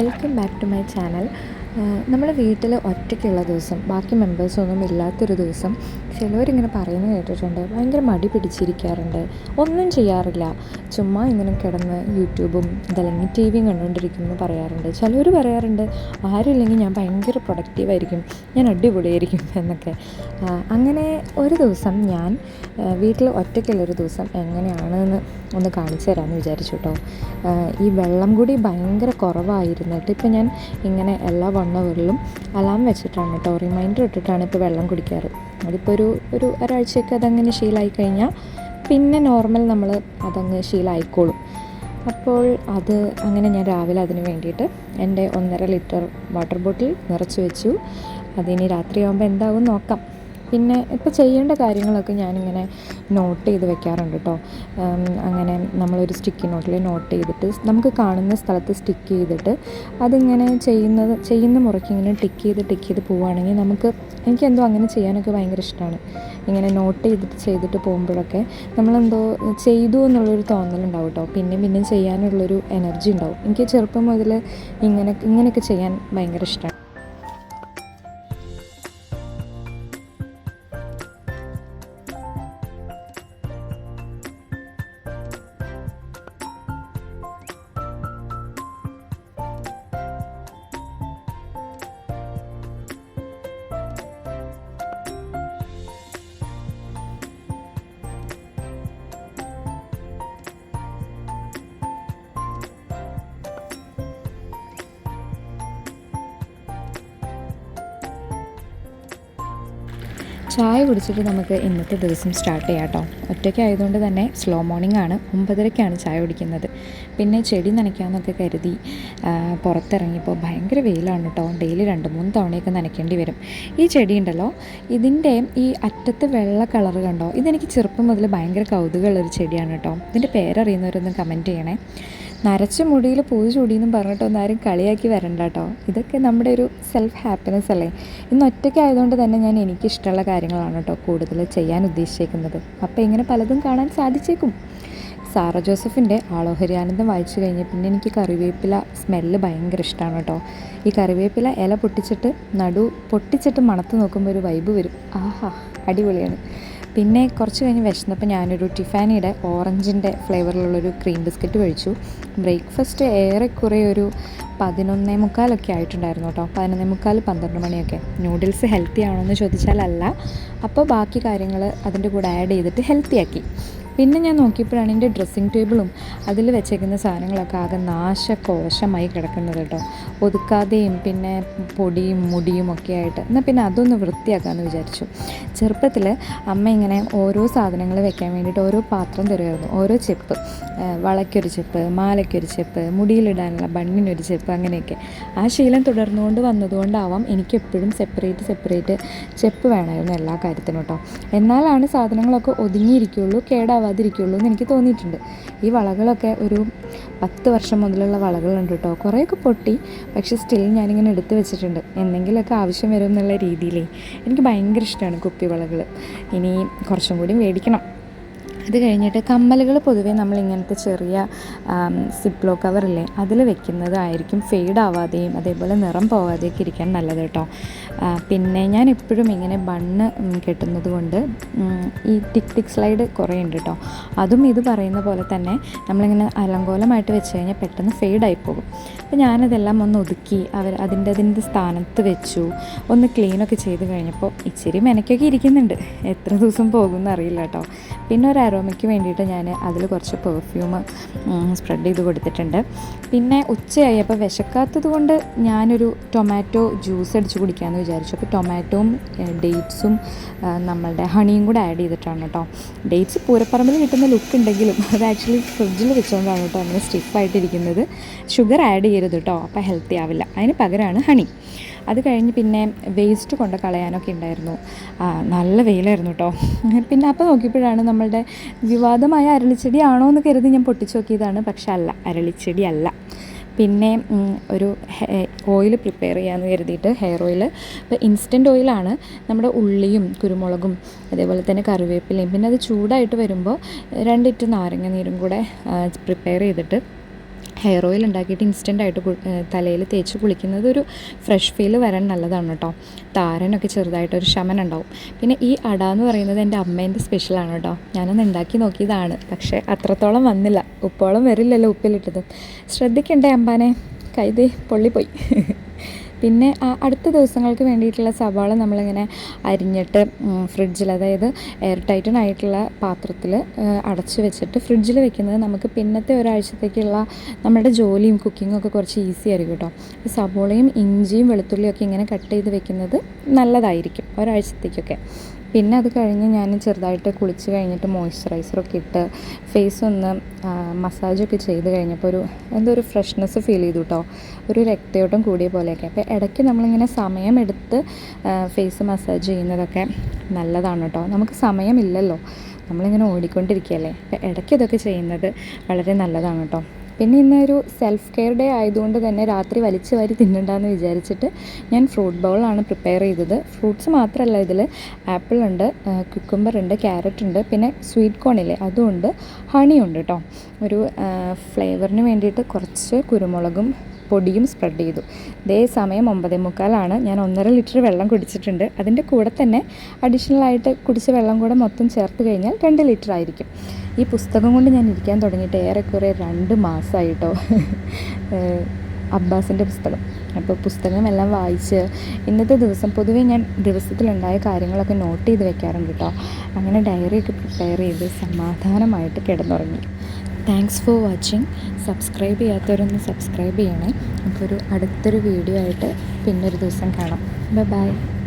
Welcome back to my channel. നമ്മുടെ വീട്ടിൽ ഒറ്റയ്ക്കുള്ള ദിവസം ബാക്കി മെമ്പേഴ്സൊന്നും ഇല്ലാത്തൊരു ദിവസം ചിലവരിങ്ങനെ പറയുന്നത് കേട്ടിട്ടുണ്ട് ഭയങ്കര മടി പിടിച്ചിരിക്കാറുണ്ട്. ഒന്നും ചെയ്യാറില്ല. ചുമ്മാ ഇങ്ങനെ കിടന്ന് യൂട്യൂബും ഇതല്ലെങ്കിൽ ടി വിയും കണ്ടുകൊണ്ടിരിക്കുമെന്ന് പറയാറുണ്ട്. ചിലവർ പറയാറുണ്ട് ആരുമില്ലെങ്കിൽ ഞാൻ ഭയങ്കര പ്രൊഡക്റ്റീവായിരിക്കും ഞാൻ അടിപൊളിയായിരിക്കും എന്നൊക്കെ. അങ്ങനെ ഒരു ദിവസം ഞാൻ വീട്ടിൽ ഒറ്റയ്ക്കുള്ളൊരു ദിവസം എങ്ങനെയാണെന്ന് ഒന്ന് കാണിച്ചു തരാമെന്ന് വിചാരിച്ചു കേട്ടോ ഈ വെള്ളം കൂടി ഭയങ്കര കുറവായിരുന്നിട്ട് ഇപ്പം ഞാൻ ഇങ്ങനെ എല്ലാ വൺ അലാം വെച്ചിട്ടാണ് കേട്ടോ റിമൈൻഡർ ഇട്ടിട്ടാണ് ഇപ്പോൾ വെള്ളം കുടിക്കാറ്. അതിപ്പോൾ ഒരു ഒരു ഒരാഴ്ചയൊക്കെ അതങ്ങനെ ശീലമായി കഴിഞ്ഞാൽ പിന്നെ നോർമൽ നമ്മൾ അതങ്ങ് ശീലമായിക്കോളും അപ്പോൾ അത് അങ്ങനെ ഞാൻ രാവിലെ അതിന് വേണ്ടിയിട്ട് എന്റെ ഒന്നര ലിറ്റർ വാട്ടർ ബോട്ടിൽ നിറച്ച് വെച്ചു. അതിനി രാത്രിയാകുമ്പോൾ എന്താവും നോക്കാം. പിന്നെ ഇപ്പോൾ ചെയ്യേണ്ട കാര്യങ്ങളൊക്കെ ഞാനിങ്ങനെ നോട്ട് ചെയ്ത് വെക്കാറുണ്ട് കേട്ടോ അങ്ങനെ നമ്മളൊരു സ്റ്റിക്കി നോട്ടിൽ നോട്ട് ചെയ്തിട്ട് നമുക്ക് കാണുന്ന സ്ഥലത്ത് സ്റ്റിക്ക് ചെയ്തിട്ട് അതിങ്ങനെ ചെയ്യുന്നത് ചെയ്യുന്ന മുറയ്ക്ക് ഇങ്ങനെ ടിക്ക് ചെയ്ത് ടിക്ക് ചെയ്ത് പോവുകയാണെങ്കിൽ നമുക്ക് എനിക്കെന്തോ അങ്ങനെ ചെയ്യാനൊക്കെ ഭയങ്കര ഇഷ്ടമാണ് ഇങ്ങനെ നോട്ട് ചെയ്തിട്ട് ചെയ്തിട്ട് പോകുമ്പോഴൊക്കെ നമ്മളെന്തോ ചെയ്തു എന്നുള്ളൊരു തോന്നലുണ്ടാവും കേട്ടോ പിന്നെയും പിന്നെയും ചെയ്യാനുള്ളൊരു എനർജി ഉണ്ടാവും. എനിക്ക് ചെറുപ്പം മുതൽ ഇങ്ങനെ ഇങ്ങനെയൊക്കെ ചെയ്യാൻ ഭയങ്കര ഇഷ്ടമാണ് ചായ കുടിച്ചിട്ട് നമുക്ക് ഇന്നത്തെ ദിവസം സ്റ്റാർട്ട് ചെയ്യാം കേട്ടോ ഒറ്റയ്ക്ക് ആയതുകൊണ്ട് തന്നെ സ്ലോ മോർണിംഗ് ആണ്. ഒമ്പതരയ്ക്കാണ് ചായ കുടിക്കുന്നത്. പിന്നെ ചെടി നനയ്ക്കാമെന്നൊക്കെ കരുതി പുറത്തിറങ്ങിയപ്പോൾ ഭയങ്കര വെയിലാണ് കേട്ടോ ഡെയിലി രണ്ട് മൂന്ന് തവണയൊക്കെ നനയ്ക്കേണ്ടി വരും. ഈ ചെടി ഉണ്ടല്ലോ ഇതിന്റെ ഈ അറ്റത്ത് വെള്ള കളർ കണ്ടോ? ഇതെനിക്ക് ചെറുപ്പം മുതൽ ഭയങ്കര കൗതുകമുള്ളൊരു ചെടിയാണ് കേട്ടോ ഇതിന്റെ പേരറിയുന്നവരൊന്ന് കമന്റ് ചെയ്യണേ. നരച്ച മുടിയിൽ പൂവ് ചൂടിയെന്നും പറഞ്ഞിട്ട് ഒന്നാരും കളിയാക്കി വരണ്ട കേട്ടോ. ഇതൊക്കെ നമ്മുടെ ഒരു സെൽഫ് ഹാപ്പിനെസ് അല്ലേ? ഇന്ന് ഒറ്റയ്ക്ക് ആയതുകൊണ്ട് തന്നെ ഞാൻ എനിക്കിഷ്ടമുള്ള കാര്യങ്ങളാണ് കേട്ടോ കൂടുതൽ ചെയ്യാൻ ഉദ്ദേശിച്ചേക്കുന്നത്. അപ്പോൾ ഇങ്ങനെ പലതും കാണാൻ സാധിച്ചേക്കും. സാറ ജോസഫിന്റെ ആളോഹരിയാനന്ദം വായിച്ചു കഴിഞ്ഞ് പിന്നെ എനിക്ക് കറിവേപ്പില സ്മെല്ല് ഭയങ്കര ഇഷ്ടമാണ് കേട്ടോ. ഈ കറിവേപ്പില ഇല പൊട്ടിച്ചിട്ട് നടു പൊട്ടിച്ചിട്ട് മണത്ത് നോക്കുമ്പോൾ ഒരു വൈബ് വരും. ആഹാ അടിപൊളിയാണ്. പിന്നെ കുറച്ച് കഴിഞ്ഞ് വിശന്നപ്പോൾ ഞാനൊരു ടിഫാനിയുടെ ഓറഞ്ചിന്റെ ഫ്ലേവറിലുള്ളൊരു ക്രീം ബിസ്ക്കറ്റ് കഴിച്ചു. ബ്രേക്ക്ഫാസ്റ്റ് ഏറെക്കുറെ ഒരു പതിനൊന്നേ മുക്കാലൊക്കെ ആയിട്ടുണ്ടായിരുന്നു കേട്ടോ. പതിനൊന്നേ മുക്കാൽ പന്ത്രണ്ട് മണിയൊക്കെ. നൂഡിൽസ് ഹെൽത്തി ആണോ എന്ന് ചോദിച്ചാലല്ല. അപ്പോൾ ബാക്കി കാര്യങ്ങൾ അതിന്റെ കൂടെ ആഡ് ചെയ്തിട്ട് ഹെൽത്തി ആക്കി. പിന്നെ ഞാൻ നോക്കിയപ്പോഴാണ് എന്റെ ഡ്രസ്സിങ് ടേബിളും അതിൽ വെച്ചേക്കുന്ന സാധനങ്ങളൊക്കെ ആകെ നാശകോശമായി കിടക്കുന്നത് കേട്ടോ. ഒതുക്കാതെയും പിന്നെ പൊടിയും മുടിയും ഒക്കെ ആയിട്ട്. എന്നാൽ പിന്നെ അതൊന്ന് വൃത്തിയാക്കാമെന്ന് വിചാരിച്ചു. ചെറുപ്പത്തിൽ അമ്മ ഇങ്ങനെ ഓരോ സാധനങ്ങൾ വെക്കാൻ വേണ്ടിയിട്ട് ഓരോ പാത്രം തരുമായിരുന്നു. ഓരോ ചെപ്പ് വളയ്ക്കൊരു ചെപ്പ് മാലയ്ക്കൊരു ചെപ്പ് മുടിയിലിടാനുള്ള ബണ്ണിനൊരു ചെപ്പ് അങ്ങനെയൊക്കെ. ആ ശീലം തുടർന്നുകൊണ്ട് വന്നതുകൊണ്ടാവാം എനിക്കെപ്പോഴും സെപ്പറേറ്റ് സെപ്പറേറ്റ് ചെപ്പ് വേണമായിരുന്നു എല്ലാ കാര്യത്തിനും കേട്ടോ. എന്നാലാണ് സാധനങ്ങളൊക്കെ ഒതുങ്ങിയിരിക്കുള്ളൂ കേടാവാതിരിക്കുള്ളൂ എന്ന് എനിക്ക് തോന്നിയിട്ടുണ്ട്. ഈ വളകളൊക്കെ ഒരു പത്ത് വർഷം മുതലുള്ള വളകളുണ്ട് കേട്ടോ. കുറേയൊക്കെ പൊട്ടി പക്ഷേ സ്റ്റിൽ ഞാനിങ്ങനെ എടുത്തു വെച്ചിട്ടുണ്ട്. എന്തെങ്കിലുമൊക്കെ ആവശ്യം വരും എന്നുള്ള രീതിയിലേ എനിക്ക് ഭയങ്കര ഇഷ്ടമാണ് കുപ്പി വളകൾ ഇനി കുറച്ചും കൂടി മേടിക്കണം. അത് കഴിഞ്ഞിട്ട് കമ്മലുകൾ പൊതുവേ നമ്മൾ ഇങ്ങനത്തെ ചെറിയ സിപ്ലോ കവറില്ലേ അതിൽ വെക്കുന്നതായിരിക്കും ഫെയ്ഡ് ആവാതെയും അതേപോലെ നിറം പോവാതെയൊക്കെ ഇരിക്കാൻ നല്ലത് കേട്ടോ. പിന്നെ ഞാൻ എപ്പോഴും ഇങ്ങനെ ബണ്ണ് കെട്ടുന്നത് കൊണ്ട് ഈ ടിക് ടിക് സ്ലൈഡ് കുറേ ഉണ്ട് കേട്ടോ. അതും ഇത് പറയുന്ന പോലെ തന്നെ നമ്മളിങ്ങനെ അലങ്കോലമായിട്ട് വെച്ച് കഴിഞ്ഞാൽ പെട്ടെന്ന് ഫെയ്ഡായി പോകും. അപ്പോൾ ഞാനതെല്ലാം ഒന്ന് ഒതുക്കി അവർ അതിന്റെ അതിന്റെ സ്ഥാനത്ത് വെച്ചു ഒന്ന് ക്ലീനൊക്കെ ചെയ്ത് കഴിഞ്ഞപ്പോൾ ഇച്ചിരി മെനക്കൊക്കെ ഇരിക്കുന്നുണ്ട് എത്ര ദിവസം പോകുമെന്ന് അറിയില്ല കേട്ടോ. പിന്നെ ഒരു അരോമയ്ക്ക് വേണ്ടിയിട്ട് ഞാൻ അതിൽ കുറച്ച് പെർഫ്യൂം സ്പ്രെഡ് ചെയ്ത് കൊടുത്തിട്ടുണ്ട്. പിന്നെ ഉച്ചയായപ്പോൾ വിശക്കാത്തത് കൊണ്ട് ഞാനൊരു ടൊമാറ്റോ ജ്യൂസ് അടിച്ച് കുടിക്കാമെന്ന് വിചാരിച്ചു. അപ്പോൾ ടൊമാറ്റോയും ഡേറ്റ്സും നമ്മളുടെ ഹണിയും കൂടെ ആഡ് ചെയ്തിട്ടാണ് കേട്ടോ ഡേറ്റ്സ് പൂരപ്പറമ്പിൽ കിട്ടുന്ന ലുക്ക് ഉണ്ടെങ്കിലും അത് ആക്ച്വലി ഫ്രിഡ്ജിൽ വെച്ചുകൊണ്ടാണ് കേട്ടോ അങ്ങനെ സ്റ്റിഫായിട്ടിരിക്കുന്നത് ഷുഗർ ആഡ് ചെയ്യരുത് കേട്ടോ അപ്പോൾ ഹെൽത്തി ആവില്ല. അതിന് പകരമാണ് ഹണി അത് കഴിഞ്ഞ് പിന്നെ വേസ്റ്റ് കൊണ്ട് കളയാനൊക്കെ ഉണ്ടായിരുന്നു. നല്ല വെയിലായിരുന്നു കേട്ടോ പിന്നെ അപ്പോൾ നോക്കിയപ്പോഴാണ് നമ്മളുടെ വിവാദമായ അരളിച്ചെടി ആണോ എന്ന് കരുതി ഞാൻ പൊട്ടിച്ചു നോക്കിയതാണ് പക്ഷെ അല്ല അരളിച്ചെടി അല്ല. പിന്നെ ഒരു ഓയിൽ പ്രിപ്പയർ ചെയ്യാമെന്ന് കരുതിയിട്ട് ഹെയർ ഓയിൽ ഇപ്പോൾ ഇൻസ്റ്റന്റ് ഓയിലാണ് നമ്മുടെ ഉള്ളിയും കുരുമുളകും അതേപോലെ തന്നെ കറിവേപ്പിലയും പിന്നെ അത് ചൂടായിട്ട് വരുമ്പോൾ രണ്ടിറ്റ് നാരങ്ങ നീരും കൂടെ പ്രിപ്പയർ ചെയ്തിട്ട് ഹെയർ ഓയിൽ ഉണ്ടാക്കിയിട്ട് ഇൻസ്റ്റന്റ് ആയിട്ട് തലയിൽ തേച്ച് കുളിക്കുന്നത് ഒരു ഫ്രഷ് ഫീൽ വരാൻ നല്ലതാണ് കേട്ടോ. താരനൊക്കെ ചെറുതായിട്ടൊരു ശമനം ഉണ്ടാവും. പിന്നെ ഈ അട എന്ന് പറയുന്നത് എന്റെ അമ്മേന്റെ സ്പെഷ്യലാണ് കേട്ടോ. ഞാനൊന്ന് ഉണ്ടാക്കി നോക്കിയതാണ്. പക്ഷേ അത്രത്തോളം വന്നില്ല. ഉപ്പോളം വരില്ലല്ലോ ഉപ്പിലിട്ടത്. ശ്രദ്ധിക്കണ്ടേ അമ്പാനെ? കൈതേ പൊള്ളിപ്പോയി. പിന്നെ അടുത്ത ദിവസങ്ങൾക്ക് വേണ്ടിയിട്ടുള്ള സവാള നമ്മളിങ്ങനെ അരിഞ്ഞിട്ട് ഫ്രിഡ്ജിൽ അതായത് എയർ ടൈറ്റനായിട്ടുള്ള പാത്രത്തിൽ അടച്ച് വെച്ചിട്ട് ഫ്രിഡ്ജിൽ വെക്കുന്നത് നമുക്ക് പിന്നത്തെ ഒരാഴ്ചത്തേക്കുള്ള നമ്മുടെ ജോലിയും കുക്കിങ്ങും ഒക്കെ കുറച്ച് ഈസി ആയിരിക്കും കേട്ടോ സവോളയും ഇഞ്ചിയും വെളുത്തുള്ളിയും ഒക്കെ ഇങ്ങനെ കട്ട് ചെയ്ത് വെക്കുന്നത് നല്ലതായിരിക്കും ഒരാഴ്ചത്തേക്കൊക്കെ. പിന്നെ അത് കഴിഞ്ഞ് ഞാൻ ചെറുതായിട്ട് കുളിച്ച് കഴിഞ്ഞിട്ട് മോയ്സ്ചറൈസറൊക്കെ ഇട്ട് ഫേസ് ഒന്ന് മസാജൊക്കെ ചെയ്ത് കഴിഞ്ഞപ്പോൾ ഒരു എന്തോ ഒരു ഫ്രഷ്നെസ് ഫീൽ ചെയ്തു കേട്ടോ ഒരു രക്തയോട്ടം കൂടിയ പോലെയൊക്കെ. അപ്പോൾ ഇടയ്ക്ക് നമ്മളിങ്ങനെ സമയമെടുത്ത് ഫേസ് മസാജ് ചെയ്യുന്നതൊക്കെ നല്ലതാണ് കേട്ടോ നമുക്ക് സമയമില്ലല്ലോ. നമ്മളിങ്ങനെ ഓടിക്കൊണ്ടിരിക്കുകയല്ലേ. അപ്പോൾ ഇടയ്ക്ക് ഇതൊക്കെ ചെയ്യുന്നത് വളരെ നല്ലതാണ് കേട്ടോ പിന്നെ ഇന്നൊരു സെൽഫ് കെയർ ഡേ ആയതുകൊണ്ട് തന്നെ രാത്രി വലിച്ചു വാരി തിന്നണ്ടെന്ന് വിചാരിച്ചിട്ട് ഞാൻ ഫ്രൂട്ട് ബൗളാണ് പ്രിപ്പയർ ചെയ്തത്. ഫ്രൂട്ട്സ് മാത്രമല്ല ഇതിൽ ആപ്പിൾ ഉണ്ട് കുക്കുംബർ ഉണ്ട് ക്യാരറ്റ് ഉണ്ട് പിന്നെ സ്വീറ്റ് കോണില്ലേ അതുകൊണ്ട് ഹണി ഉണ്ട്. കേട്ടോ ഒരു ഫ്ലേവറിന് വേണ്ടിയിട്ട് കുറച്ച് കുരുമുളകും പൊടിയും സ്പ്രെഡ് ചെയ്തു. ഇതേ സമയം ഒമ്പതേ മുക്കാലാണ് ഞാൻ ഒന്നര ലിറ്റർ വെള്ളം കുടിച്ചിട്ടുണ്ട്. അതിന്റെ കൂടെ തന്നെ അഡീഷണൽ ആയിട്ട് കുടിച്ച വെള്ളം കൂടെ മൊത്തം ചേർത്ത് കഴിഞ്ഞാൽ രണ്ട് ലിറ്റർ ആയിരിക്കും. ഈ പുസ്തകം കൊണ്ട് ഞാൻ ഇരിക്കാൻ തുടങ്ങിയിട്ട് ഏറെക്കുറെ രണ്ട് മാസമായിട്ടോ അബ്ബാസിന്റെ പുസ്തകം. അപ്പോൾ പുസ്തകമെല്ലാം വായിച്ച് ഇന്നത്തെ ദിവസം പൊതുവേ ഞാൻ ദിവസത്തിലുണ്ടായ കാര്യങ്ങളൊക്കെ നോട്ട് ചെയ്ത് വെക്കാറുണ്ട് കേട്ടോ. അങ്ങനെ ഡയറിയൊക്കെ പ്രിപ്പയർ ചെയ്ത് സമാധാനമായിട്ട് കിടന്നുറങ്ങി. താങ്ക്സ് ഫോർ വാച്ചിങ് സബ്സ്ക്രൈബ് ചെയ്യാത്തവരൊന്ന് സബ്സ്ക്രൈബ് ചെയ്യണേ. നമുക്കൊരു അടുത്തൊരു വീഡിയോ ആയിട്ട് പിന്നൊരു ദിവസം കാണാം. Bye bye